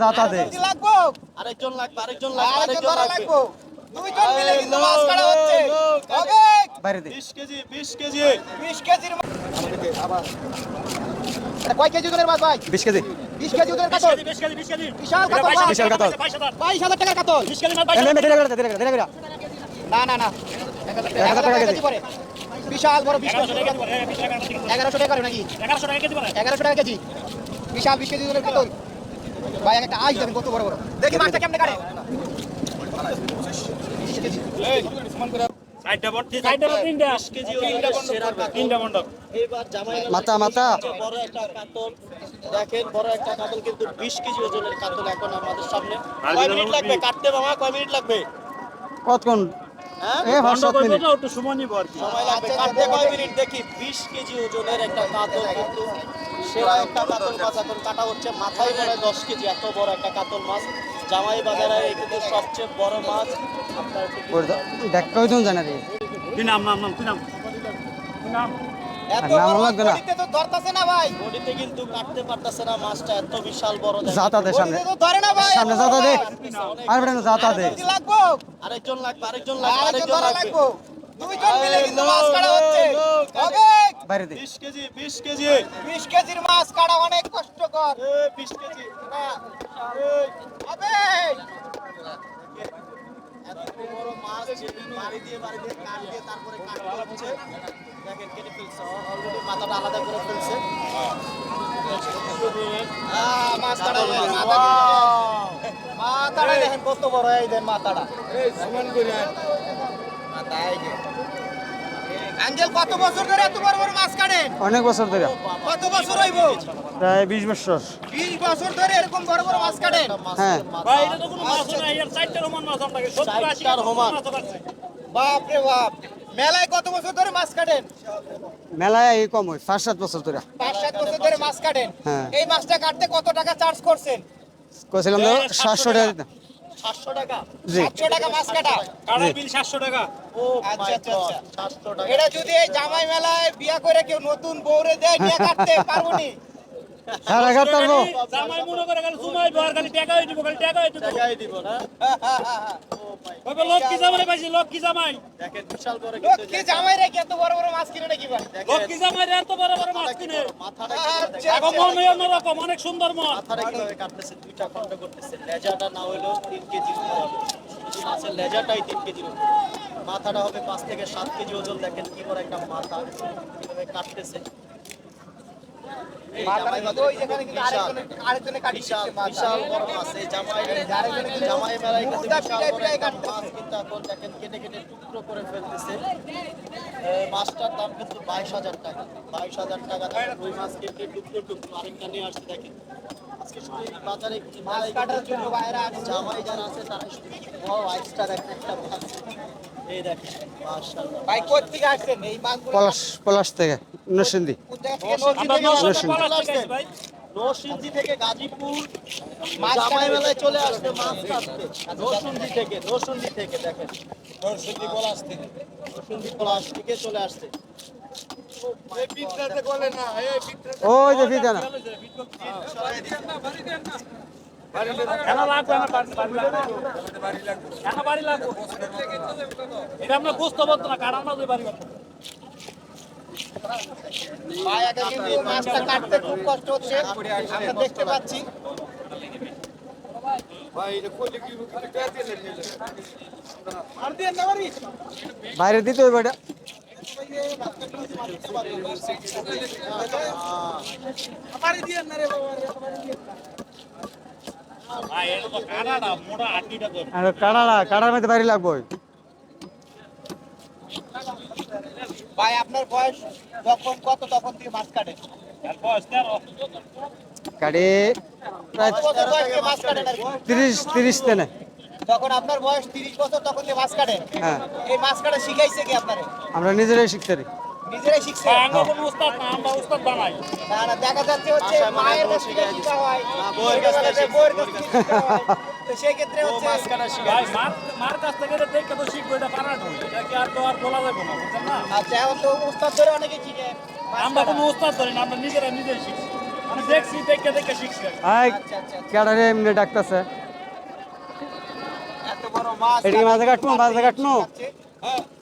বেটা যাতা দে লাগবো? আরেকজন লাগবে আরেকজন লাগবে আরেকজন লাগবে। দুইজন মিলে কিন্তু মাছ কাটা হচ্ছে। হবে? বাইরে দে। 20 কেজি 20 কেজি। 20 কেজির মাছ এটা কয় কেজি ওজনের মাছ ভাই? 20 কেজি। 20 কেজি ওজনের কাতল। বিশাল কাতল বিশাল কাতল। 22000 টাকার কাতল। এমনি এমনি দিলে দিলে দিলে দিলে না না না। এক হাজার টাকা কেজি। পরে বিশাল বড় 20 কেজি। 1100 টাকা করে নাকি? 1100 টাকা কেজি বিশাল 20 কেজি ওজনের কাতল। ভাই একটা আইস দেবেন কত বড় বড়। দেখি মাছটা কেমনে কাটে। 20 কেজি মাথা, মাথা। বড় একটা কাতল। দেখেন বড় একটা কাতল কিন্তু 20 কেজি ওজনের কাতল এখন আমাদের সামনে। কয় মিনিট লাগবে? কাটতে মামা কয় মিনিট লাগবে? কতক্ষণ? হ্যাঁ? এ পাঁচ সাত মিনিট সময় লাগবে। কাটতে কয় মিনিট? দেখি 20 কেজি ওজনের একটা কাতল কিন্তু একটা কাতল মাছ এখন হচ্ছে। মাথায় বড় 10 কেজি এত বড় একটা কাতল মাছ। জামাই বাজারে এই সবচেয়ে বড় মাছ। আপনার দেখ কই তুমি জানা রে এত আর নাম? বড় লাগবে না। তো ধরতাছে না ভাই। বডিতে কিন্তু কাটতে পারতেছে না মাছটা এত বিশাল বড় দেখেন। দে সামনে। ধরে না ভাই সামনে যাতা দে। আর বেটা যাতা দে। লাগবো? আরেকজন লাগবে আরেকজন লাগবে আরেকজন আরেকজন লাগবে। দুইজন মিলে কিন্তু মাছ কাটা হচ্ছে। লোক, বাইরে দে। 20 কেজি 20 কেজি। 20 কেজির মাছ কাটা অনেক কষ্টকর। 20 কেজি। না, এই, হবে? এত বড় মাছ বাড়ি দিয়ে বাড়ি দিয়ে কাট দিয়ে তারপরে কাটতে হচ্ছে দেখেন কেটে ফেলছে। অলরেডি মাথাটা আলাদা করে ফেলছে। আহ, মাছ। কাটা গেছে, মাথা কিন্তু- মাথাটা দেখেন কত বড় এই দেন মাথাটা। মাথা এই যে। আঙ্কেল কত বছর ধরে এত বড় বড় মাছ কাটেন অনেক বছর ধরে। কত বছর হইব? প্রায় 20 বছর। 20 বছর ধরে এরকম বড় বড় মাছ কাটেন হ্যাঁ। চারটার সমান বাপ রে বাপ। মেলায় কত বছর ধরে মাছ কাটেন? মেলায় এই কম হয় পাঁচ সাত বছর ধরে। পাঁচ সাত বছর ধরে মাছ কাটেন? হ্যাঁ। এই মাছটা কাটতে কত টাকা চার্জ করছেন? কইছিলাম তো সাতশো টাকা দিতাম। 700 টাকা। টাকা মাছ কাটা। ও আচ্ছা, আচ্ছা, আচ্ছা। 700 টাকা। এটা যদি এই জামাই মেলায় বিয়া করে কেউ নতুন বউরে দেয় বিয়া কাটতে পারব নি? সারা ঘাট জামাই মনে করে খালি সুমাই বার খালি টাকাই দিব খালি টাকাই দিব। টাকাই দিব না? ও লোক কি জামাই পাইছি লোক কি জামাই। দেখেন বিশাল বড় কি জামাই বড় বড় মাছ কিনে নাকি ভাই? লোক কি জামাই রে এত বড় বড় অন্যরকম অনেক সুন্দর মন। মাথাটা কীভাবে কাটতেছে দুইটা খন্ড করতেছে। লেজাটা না হইলেও তিন কেজি হবে। মাছের লেজাটাই তিন কেজির। মাথাটা হবে পাঁচ থেকে সাত কেজি ওজন দেখেন কি করে একটা মাথা কীভাবে কাটতেছে। মাছটার দাম কিন্তু বাইশ হাজার টাকা। বাইশ হাজার টাকা রুই মাছ কেটে টুকরো টুকরো আরেকটা নিয়ে আসছে দেখেন। আজকে বাজারে মাছ কাটার জন্য বাইরে। জামাই যারা আছে তারা একটা মাছ। পলাশ পলাশ থেকে নরসিংদী। কোন থেকে নদী আমরা থেকে নশো আসছেন? টাকা পালাস থেকে ভাই। নরসিংদী থেকে গাজীপুর। জামাই মেলায় চলে আসছে। মাছ কাটতে। নরসিংদী থেকে নরসিংদী থেকে দেখেন। নরসিংদী পলাশ থেকে। নরসিংদী পলাশ থেকে চলে আসছে। ওই যে ফিতা না বুঝতে না মাছটা খুব কষ্ট দেখতে পাচ্ছি বাইরে দিতে হইব এটা কানাডা মোটা আটিটা তো আর কাড়াড়া কাড়ার মধ্যে বাইরে লাগবো ভাই আপনার বয়স যখন কত তখন থেকে মাছ প্রায় কাটেন তিরিশ তিরিশ তেনে। যখন আপনার বয়স তিরিশ বছর তখন মাছ কাটেন হ্যাঁ। এই মাছ কাটা শিখাইছে কি আপনারে? আমরা নিজেরাই শিখতে পারি। নিজেরাই শিখছে। হ্যাঁ, আমরা কোনো উস্তাদ না আমরা উস্তাদ বানাই। না না দেখা যাচ্ছে হচ্ছে আচ্ছা, মানে মায়ের কাছ থেকে শিখা হয়। বউয়ের কাছ থেকে বউয়ের কাছ থেকে তো সেই ক্ষেত্রে হচ্ছে মাছ কাটা শিখা ভাই মার মার কাছ থেকে তো দেখে তো শিখবে এটা পারা নয় এটা কি আর তো আর বলা যাবে না বুঝছেন না? আচ্ছা এখন তো উস্তাদ ধরে অনেকে শিখে। আমরা কোনো উস্তাদ ধরি না আমরা নিজেরা নিজেই শিখছি। আমি দেখছি দেখে দেখে শিখছি। আচ্ছা, আচ্ছা, আচ্ছা। এমনি ডাকতাছে? এত বড় মাছ এটি মাছ কাটনো হ্যাঁ।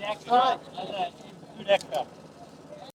একটা